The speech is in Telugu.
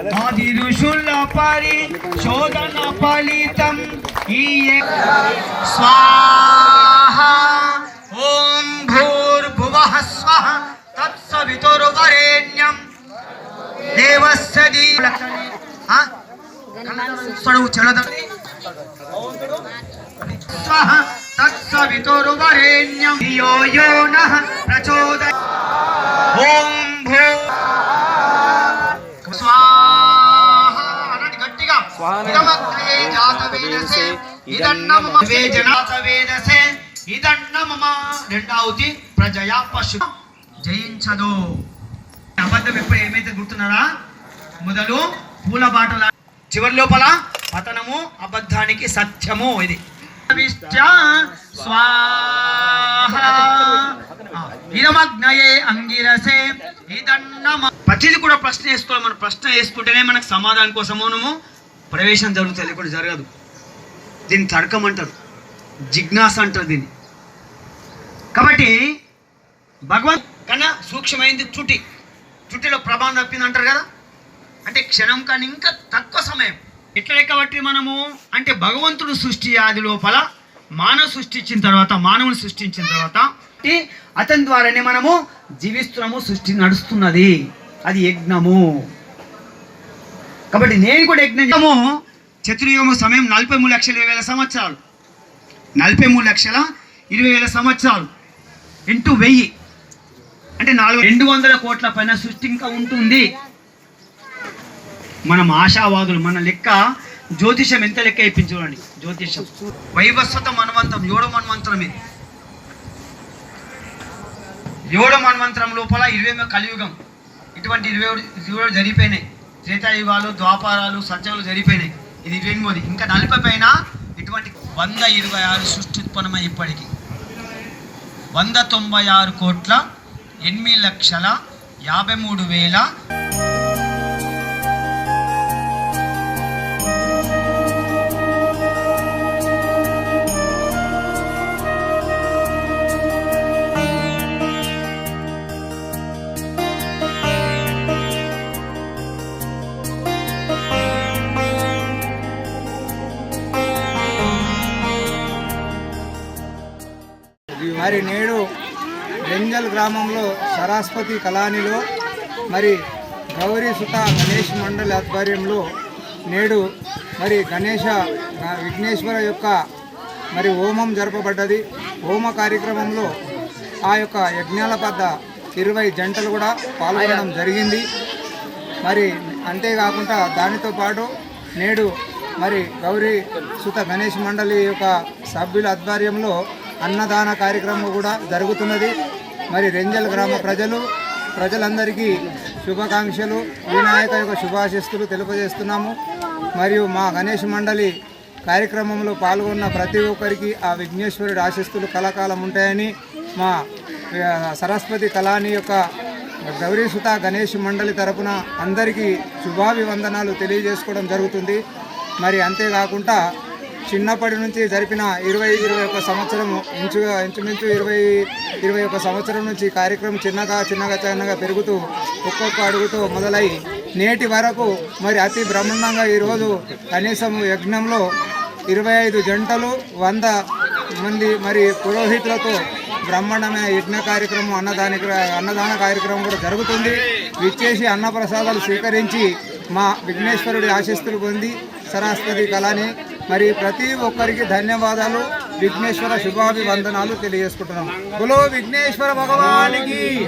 ఋషుల పరి శోధన ఫలితం ఈ స్వాహ ఓం భూర్భువ స్వః తత్సవితుర్వరేణ్యం దేవస్య దీ ఆ? చదువు చలదండి స్వః తత్సవితుర్వరేణ్యం ధియో యో నః ప్రచోదయ జాతవేదసే ఇదన్నమ ఇదన్నమ రెండావుతి ప్రజయా పశు. జయించదు. అబద్ధం ఎప్పుడు ఏమైతే గుర్తున్నారా? మొదలు పూల బాటల చివరి లోపల పతనము అబద్ధానికి సత్యము ఇది. విష్ట్యా ఇదమగ్నయే అంగిరసే ఇదన్న ప్రతిది కూడా ప్రశ్న వేసుకోవాలి. మనం ప్రశ్న వేసుకుంటేనే మనకు సమాధానం కోసము మనము ప్రవేశం జరుగుతుంది లేకుండా జరగదు. దీన్ని తర్కం అంటారు జిజ్ఞాస అంటారు దీన్ని. కాబట్టి భగవంత్ కన్నా సూక్ష్మమైంది చుటి. చుట్టిలో ప్రభావం తప్పింది అంటారు కదా? అంటే క్షణం కానీ ఇంకా తక్కువ సమయం. ఎట్లా కాబట్టి మనము? అంటే భగవంతుడు సృష్టి ఆది లోపల మానవ సృష్టించిన తర్వాత మానవుని సృష్టించిన తర్వాత అతని ద్వారానే మనము జీవిస్తున్నాము సృష్టి నడుస్తున్నది. అది యజ్ఞము. కాబట్టి నేను కూడా యజ్ఞము చతుర్యుగము సమయం నలభై మూడు లక్షల ఇరవై వేల సంవత్సరాలు. నలభై మూడు లక్షల ఇరవై వేల సంవత్సరాలు. ఇంటూ వెయ్యి. అంటే నాలుగు రెండు వందల కోట్ల పైన సృష్టి ఇంకా ఉంటుంది. మనం ఆశావాదులు. మన లెక్క జ్యోతిషం ఎంత లెక్క ఇప్పించుకోండి జ్యోతిషం. వైవస్వత మన్వంతం ఏడో మన్వంతరం ఇది ఏడో మన్వంతరం లోపల ఇరవై కలియుగం. ఇటువంటి ఇరవై ఇరవై జరిగిపోయినాయి. త్రేతాయుగాలు ద్వాపారాలు సత్యాలు జరిగిపోయినాయి. ఇది ఇరవై ఎనిమిది ఇంకా నలభై పైన ఇటువంటి వంద ఇరవై ఆరు సృష్టి ఉత్పన్నమై ఇప్పటికి. వంద తొంభై ఆరు కోట్ల ఎనిమిది లక్షల యాభై మూడు వేల మరి నేడు రెంజల్ గ్రామంలో సరస్వతి కళానిలో మరి గౌరీ సుత గణేష్ మండలి ఆధ్వర్యంలో నేడు మరి గణేష విఘ్నేశ్వర యొక్క మరి హోమం జరపబడ్డది. హోమ కార్యక్రమంలో ఆ యొక్క యజ్ఞాల వద్ద ఇరవై జంటలు కూడా పాల్గొనడం జరిగింది. మరి అంతేకాకుండా దానితో పాటు నేడు మరి గౌరీ సుత గణేష్ మండలి యొక్క సభ్యుల ఆధ్వర్యంలో అన్నదాన కార్యక్రమం కూడా జరుగుతున్నది. మరి రెంజల్ గ్రామ ప్రజలు ప్రజలందరికీ శుభాకాంక్షలు. వినాయక యొక్క శుభాశిస్తులు తెలియజేస్తున్నాము. మరియు మా గణేష్ మండలి కార్యక్రమంలో పాల్గొన్న ప్రతి ఒక్కరికి ఆ విఘ్నేశ్వరుడి ఆశిస్తులు కళాకాలం ఉంటాయని మా సరస్వతి కళాని యొక్క గౌరీసుత గణేష్ మండలి తరపున అందరికీ శుభాభివందనాలు తెలియజేసుకోవడం జరుగుతుంది. మరి అంతేకాకుండా చిన్నప్పటి నుంచి జరిపిన ఇరవై ఇరవై ఒక సంవత్సరం ఇంచుగా ఇంచుమించు ఇరవై ఇరవై ఒక సంవత్సరం నుంచి కార్యక్రమం చిన్నగా చిన్నగా చిన్నగా పెరుగుతూ ఒక్కొక్క అడుగుతో మొదలై నేటి వరకు మరి అతి బ్రహ్మాండంగా ఈరోజు కనీసం యజ్ఞంలో ఇరవై ఐదు జంటలు వంద మంది మరి పురోహితులతో బ్రహ్మాండమైన యజ్ఞ కార్యక్రమం అన్నదాని అన్నదాన కార్యక్రమం కూడా జరుగుతుంది. విచ్చేసి అన్నప్రసాదాలు స్వీకరించి మా విఘ్నేశ్వరుడి ఆశిస్తులు పొంది సరస్వతి కళని మరి ప్రతి ఒక్కరికి ధన్యవాదాలు. విఘ్నేశ్వర శుభాభివందనాలు తెలియజేసుకుంటున్నాం. బులో విఘ్నేశ్వర భగవానికి.